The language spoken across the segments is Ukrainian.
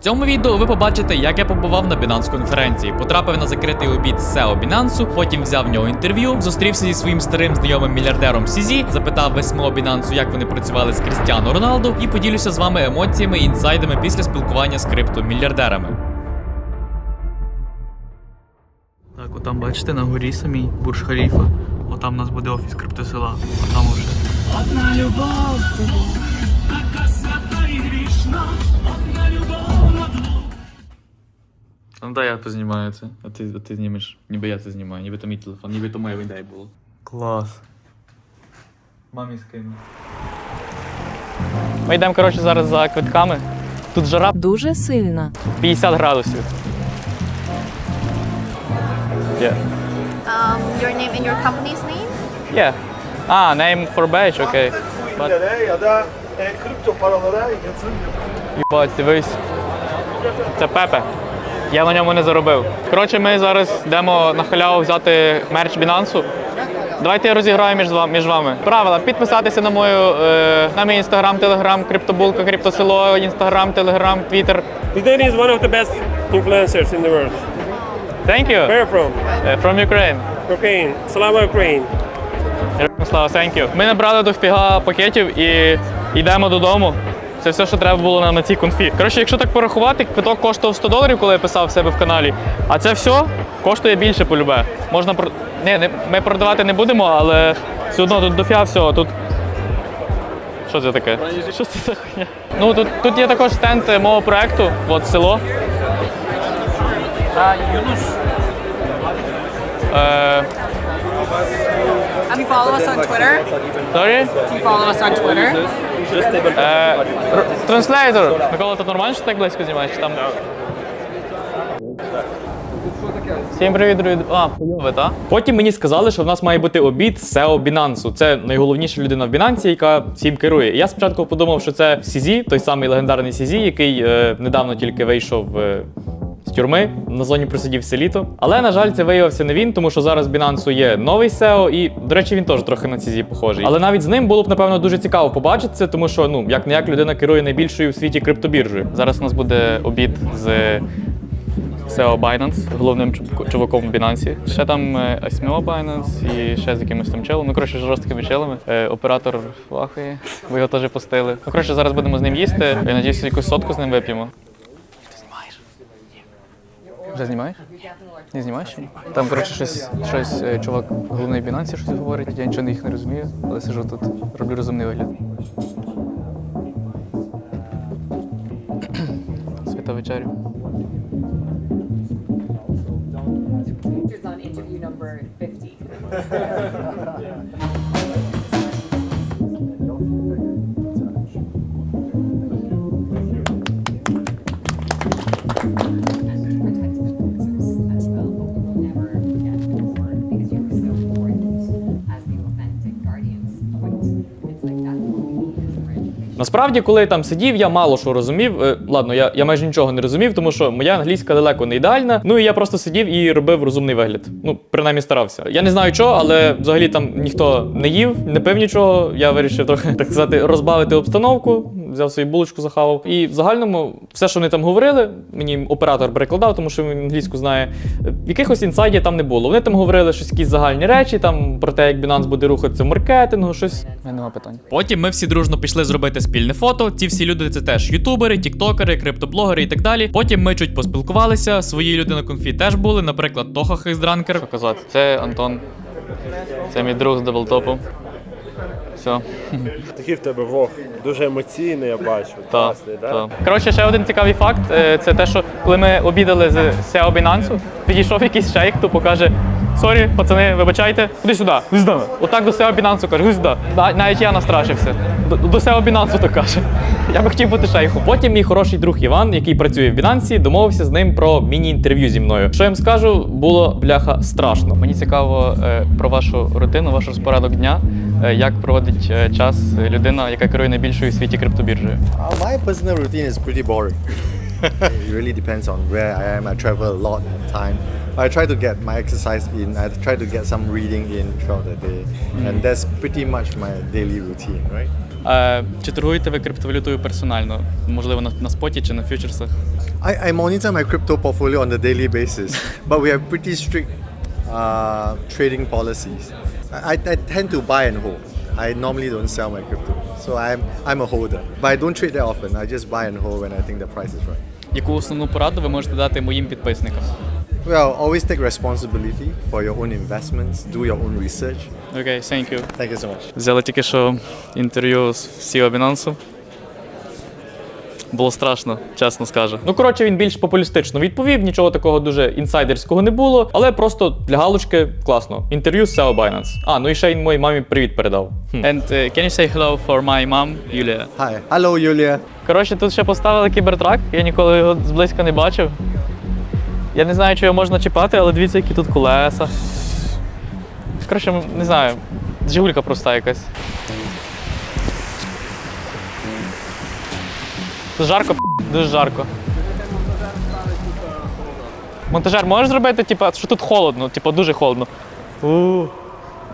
В цьому відео ви побачите, як я побував на Binance конференції, потрапив на закритий обід з SEO Binance, потім взяв в нього інтерв'ю, зустрівся зі своїм старим знайомим мільярдером Сізі, запитав весь Binance, як вони працювали з Крістіано Роналду, і поділюся з вами емоціями і інсайдами після спілкування з криптомільярдерами. Так, отам бачите на горі самій Бурж Халіфа. Отам у нас буде офіс криптосела. Отам уже. Одна любов, така свята і грішна, одна любов. Ну дай я познімаю це, а ти, а ти знімеш. Ніби я це знімаю, ніби то мій телефон, ніби то моя ідея було. Клас. Мамі скину. Ми йдемо коротше зараз за квитками. Тут жара Дуже сильна. 50 градусів. Yeah. um, your name and your company's name? Yeah. А, name for badge, окей. But, Coinlere ya da e, kripto paralara yatırım yapın. їбать, дивись. Це Пепе. Я на ньому не заробив. Коротше, ми зараз йдемо на халяву взяти мерч Binance. Давайте я розіграю між, ва- між вами. Правила: підписатися на мою е, на мій інстаграм, телеграм, криптобулка, криптосело, інстаграм, телеграм, твіттер. Danny is one of the best influencers in the world. Thank you. Where from? Е, From Ukraine. Ukraine. Slava Ukraine. Слава, thank you. Ми набрали дофіга пакетів і йдемо додому. Це все, що треба було нам на цій конфі. Коротше, якщо так порахувати, квиток коштував 100 доларів, коли я писав в себе в каналі. А це все коштує більше полюбе. Можна про. Ні, не, ми продавати не будемо, але все одно тут дофіга всього. Тут. Що це таке? Що це за хуйня? Ну тут, тут є також стенд е, мого проекту, от село. Е, Do you follow us on Twitter? sorry? Do you follow us on Twitter? Е, р- Транслейтор. Микола, ти нормально, що так близько знімаєш? Там... Всім привіт, друзі. А, хуйове, та? Потім мені сказали, що в нас має бути обід SEO Binance. Це найголовніша людина в Binance, яка всім керує. Я спочатку подумав, що це Сізі, той самий легендарний Сізі, який е, недавно тільки вийшов. е, з тюрми на зоні просидів все літо. Але на жаль, це виявився не він, тому що зараз Binance є новий SEO, і, до речі, він теж трохи на CZ похожий. Але навіть з ним було б напевно дуже цікаво побачити це, тому що ну як не як людина керує найбільшою в світі криптобіржею. Зараз у нас буде обід з SEO Binance, головним чу- чуваком в Binance. Ще там е, SMO Binance і ще з якимось там челом. Ну, коротше, жорсткими челами. Е, оператор вахує. Ви його теж постили. Ну, коротше, зараз будемо з ним їсти. Я надіюся, якусь сотку з ним вип'ємо. Вже знімаєш? Не знімаєш? Там, коротше, щось, щось е, чувак головний Binance щось говорить. Я нічого їх не розумію, але сижу тут, роблю розумний вигляд. Свята вечерю. on interview number 50. Насправді, коли я там сидів, я мало що розумів. Е, ладно, я, я майже нічого не розумів, тому що моя англійська далеко не ідеальна. Ну і я просто сидів і робив розумний вигляд. Ну, принаймні старався. Я не знаю чого, але взагалі там ніхто не їв, не пив нічого. Я вирішив трохи так сказати розбавити обстановку, взяв свою булочку, захавав. І в загальному все, що вони там говорили, мені оператор перекладав, тому що він англійську знає. Якихось інсайдів там не було. Вони там говорили щось якісь загальні речі, там про те, як Binance буде рухатися в маркетингу, щось. У мене нема питань. Потім ми всі дружно пішли зробити спільне фото. Ці всі люди це теж ютубери, тіктокери, криптоблогери і так далі. Потім ми чуть поспілкувалися. Свої люди на конфі теж були, наприклад, Тоха Хейздранкер. показати. Це Антон. Це мій друг з даблтопу. Все. Такий в тебе влог. Дуже емоційний, я бачу. Та, Класний, да? так. Коротше, ще один цікавий факт. е, Це те, що коли ми обідали з Сео Бінансу, підійшов якийсь шейх, тупо каже: Сорі, пацани, вибачайте, ходи сюди. Отак до SEO Binance каже, ходи сюди. Навіть я настрашився. До, до SEO Binance так каже. Я би хотів бути шейхом. Потім мій хороший друг Іван, який працює в Binance, домовився з ним про міні-інтерв'ю зі мною. Що я їм скажу, було бляха страшно. Мені цікаво е, про вашу рутину, ваш розпорядок дня, е, як проводить е, час людина, яка керує найбільшою у світі криптобіржею. Uh, my personal routine is pretty boring. it really depends on where I am. I travel a lot in time. I try to get my exercise in. I try to get some reading in throughout the day, and that's pretty much my daily routine, right? Е, чи торгуєте ви криптовалютою персонально? Можливо, на, на споті чи на фьючерсах? I, I monitor my crypto portfolio on a daily basis, but we have pretty strict uh, trading policies. I, I tend to buy and hold. I normally don't sell my crypto, so I'm I'm a holder. But I don't trade that often. I just buy and hold when I think the price is right. Яку основну пораду ви можете дати моїм підписникам? Well, always take responsibility for your own investments. Do your own research. Окей, thank you. Thank you so much. Взяли тільки що інтерв'ю з CEO Binance. Було страшно, чесно скажу. Ну, коротше, він більш популістично відповів, нічого такого дуже інсайдерського не було, але просто для галочки класно. Інтерв'ю з SEO Binance. А, ну і ще він моїй мамі привіт передав. And uh, can you say hello for my mom, Юлія? Hi. Hello, Yulia. Коротше, тут ще поставили кібертрак, я ніколи його зблизька не бачив. Я не знаю, чи його можна чіпати, але дивіться, які тут колеса. Коротше, не знаю, Жигулька проста якась. Тут жарко, дуже жарко. Монтажер, можеш зробити, типа, що тут холодно, типа дуже холодно. У,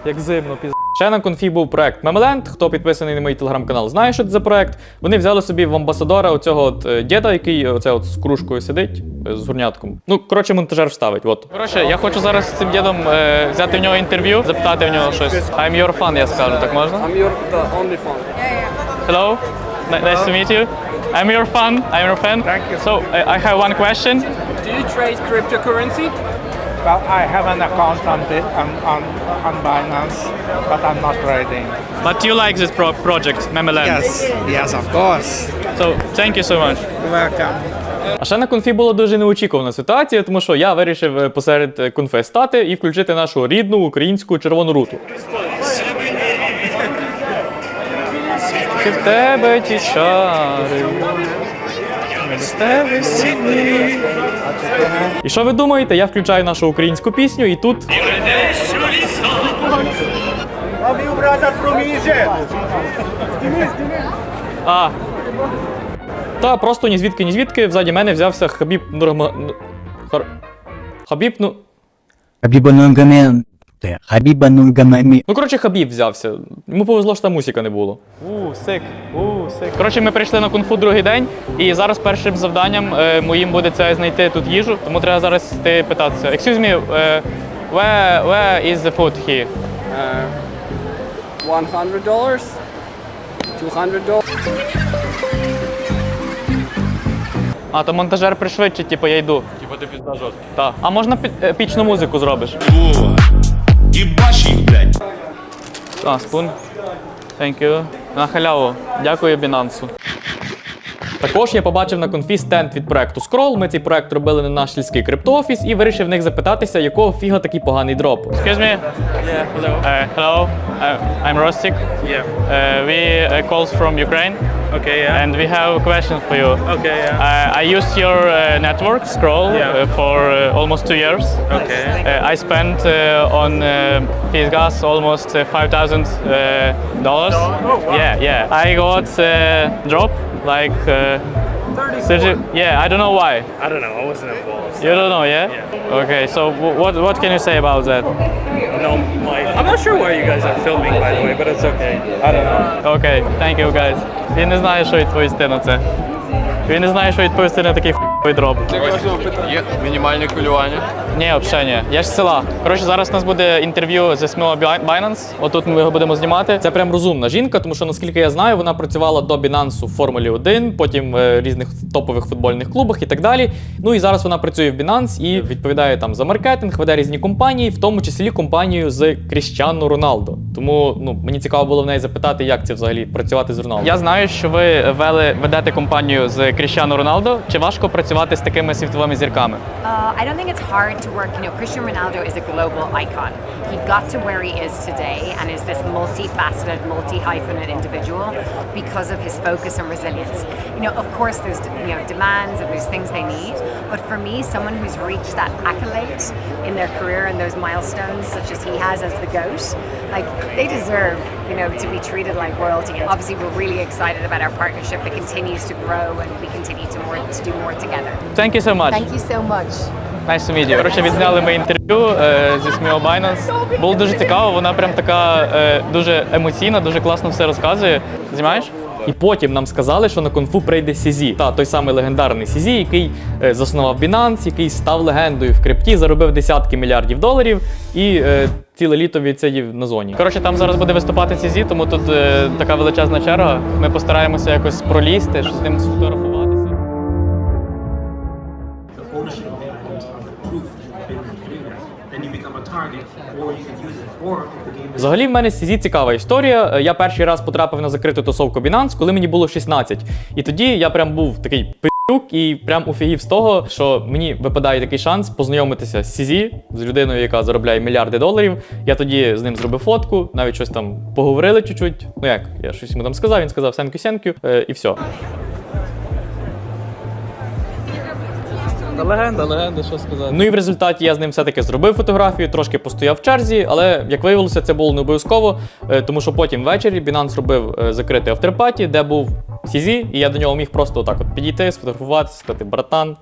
як зимно, піз. Ще на конфі був проект Мемеленд. Хто підписаний на мій телеграм-канал, знає, що це за проект. Вони взяли собі в амбасадора оцього от е, діда, який оце от з кружкою сидить е, з горнятком. Ну, коротше, монтажер вставить. От. Коротше, я хочу зараз з цим дідом е, взяти в нього інтерв'ю, запитати в нього щось. I'm your fan, я скажу, так можна? I'm your the only fan. Hello. Nice to meet you. I'm your fan. I'm your fan. Thank you. So I have one question. Do you trade cryptocurrency? Well, I have an account on, the, on, on, on Binance, but I'm not trading. But you like this pro- project, Memeland? Yes, yes, of course. So thank you so much. You're welcome. А ще на конфі була дуже неочікувана ситуація, тому що я вирішив е, посеред е, конфи стати і включити нашу рідну українську червону руту. Чи в тебе ті чари? І що ви думаєте? Я включаю нашу українську пісню, і тут. А. Та просто ні звідки, ні звідки. Взаді мене взявся Хабіб Нурма... ну, Хар... Хабіб, ну. Хабиба Нургамен. Хабиба Нурганами. Ну, коротше, Хабіб взявся. Йому повезло, що там мусіка не було. У, сик, у, сик. Коротше, ми прийшли на кунг-фу другий день, і зараз першим завданням е, моїм буде це знайти тут їжу. Тому треба зараз ти питатися. Excuse me, е, where, where is the food here? Uh, One hundred dollars. Two hundred dollars. А, то монтажер пришвидшить, типу, я йду. Типу ти пізда жорстко. Так. А можна пі- е, пічну музику зробиш? А, спун. Thank. На халяву. Дякую Бінансу. Також я побачив на конфі стенд від проекту Scroll. Ми цей проект робили на наш сільський криптоофіс і вирішив в них запитатися, якого фіга такий поганий дроп. Excuse me. Yeah, hello. Uh, hello. Uh, I'm Rostik. Yeah. Uh, we uh, calls from Ukraine. Okay, yeah. And we have a question for you. Okay, yeah. Uh, I used your uh, network, Scroll, Yeah. uh, for uh, almost two years. Okay. Uh, I spent uh, on uh, Fizz gas almost uh, five thousand uh, dollars. Oh, wow. Yeah, yeah. I got uh, drop like. Uh, 30, yeah, I don't know why. I don't know. I wasn't involved. You don't know, yeah? Okay, so w- what what can you say about that? No, my. I'm not sure why you guys are filming, by the way, but it's okay. I don't know. Окей, thank you, guys. Він не знає, що відповісти на це. Він не знає, що відповісти на такий хуй дроп. Є мінімальне хвилювання. Ні, взагалі ні. Я ж з села. Коротше, зараз у нас буде інтерв'ю з SMO Binance. Отут ми його будемо знімати. Це прям розумна жінка, тому що наскільки я знаю, вона працювала до Binance в Формулі 1, потім в різних топових футбольних клубах і так далі. Ну і зараз вона працює в Binance і відповідає там за маркетинг, веде різні компанії, в тому числі компанію з Кріщану Роналдо. Тому ну мені цікаво було в неї запитати, як це взагалі працювати з Роналдо. Я знаю, що ви вели ведете компанію з Кріщану Роналдо. Чи важко працювати з такими світовими зірками? Uh, I don't think it's hard to work. You know, Cristiano Ronaldo is a global icon. He got to where he is today and is this multifaceted, multi-hyphenate individual because of his focus and resilience. You know, of course, there's you know demands and there's things they need, but for me, someone who's reached that accolade in their career and those milestones, such as he has as the goat, like they deserve you know to be treated like royalty. Obviously, we're really excited about our partnership that continues to grow and we continue to more to do more together. Thank you so much. Thank you so much. Nice to meet you. Коротше, відзняли ми інтерв'ю е, зі СМІО Binance. Було дуже цікаво, вона прям така е, дуже емоційна, дуже класно все розказує. Знімаєш? І потім нам сказали, що на конфу прийде Сізі. Та той самий легендарний Сізі, який е, заснував Binance, який став легендою в крипті, заробив десятки мільярдів доларів і е, ціле літо відсидів на зоні. Коротше, там зараз буде виступати Сізі, тому тут е, така величезна черга. Ми постараємося якось пролізти, щось з ним сфотографуватися. Взагалі в мене CZ цікава історія. Е, Я перший раз потрапив на закриту тусовку Binance, коли мені було 16. І тоді я прям був такий пи***юк і прям офігів з того, що мені випадає такий шанс познайомитися з CZ, з людиною, яка заробляє мільярди доларів. Я тоді з ним зробив фотку, навіть щось там поговорили чуть-чуть. Ну як, я щось йому там сказав, він сказав сенкю сенкю і все. Легенда, легенда, що сказати. Ну і в результаті я з ним все-таки зробив фотографію, трошки постояв в черзі, але як виявилося, це було не обов'язково, е, тому що потім ввечері Binance зробив е, закритий автерпаті, де був Сізі, і я до нього міг просто отак от підійти, сфотографуватися, сказати братан.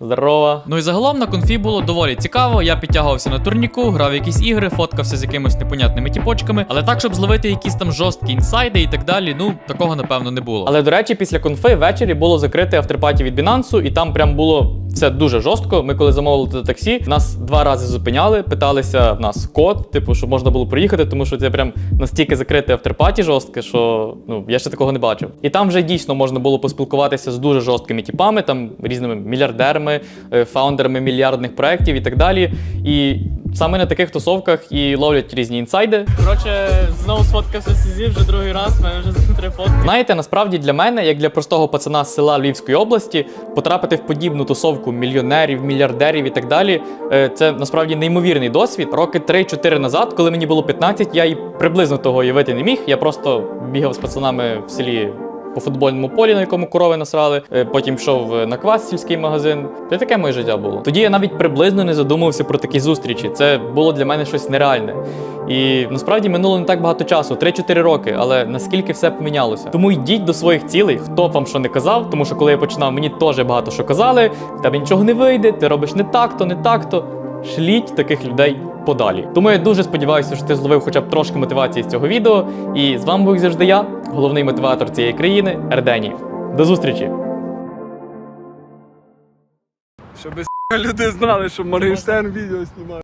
Здорово. Ну і загалом на конфі було доволі цікаво. Я підтягувався на турніку, грав якісь ігри, фоткався з якимись непонятними тіпочками, але так, щоб зловити якісь там жорсткі інсайди і так далі, ну такого напевно не було. Але до речі, після конфи ввечері було закрите автерпаті від Binance, і там прям було все дуже жорстко. Ми коли замовили таксі, нас два рази зупиняли, питалися в нас код, типу, щоб можна було проїхати, тому що це прям настільки закрите автерпаті жорстке, що ну я ще такого не бачив. І там вже дійсно можна було поспілкуватися з дуже жорсткими типами, там різними мільярдерами, е, фаундерами мільярдних проєктів і так далі. І саме на таких тусовках і ловлять різні інсайди. Коротше, знову сфоткався Сізі вже другий раз, в мене вже три фотки. Знаєте, насправді для мене, як для простого пацана з села Львівської області, потрапити в подібну тусовку мільйонерів, мільярдерів і так далі, е, це насправді неймовірний досвід. Роки 3-4 назад, коли мені було 15, я і приблизно того уявити не міг. Я просто бігав з пацанами в селі. По футбольному полі, на якому корови насрали, е, потім йшов е, на квас сільський магазин. Це таке моє життя було. Тоді я навіть приблизно не задумувався про такі зустрічі. Це було для мене щось нереальне. І насправді минуло не так багато часу 3-4 роки, але наскільки все помінялося. Тому йдіть до своїх цілей, хто б вам що не казав, тому що коли я починав, мені теж багато що казали, в тебе нічого не вийде, ти робиш не так, то не так, то шліть таких людей подалі. Тому я дуже сподіваюся, що ти зловив хоча б трошки мотивації з цього відео. І з вами був завжди я, головний мотиватор цієї країни Ерденій. До зустрічі! Щоб люди знали, що Моргенштерн відео знімає.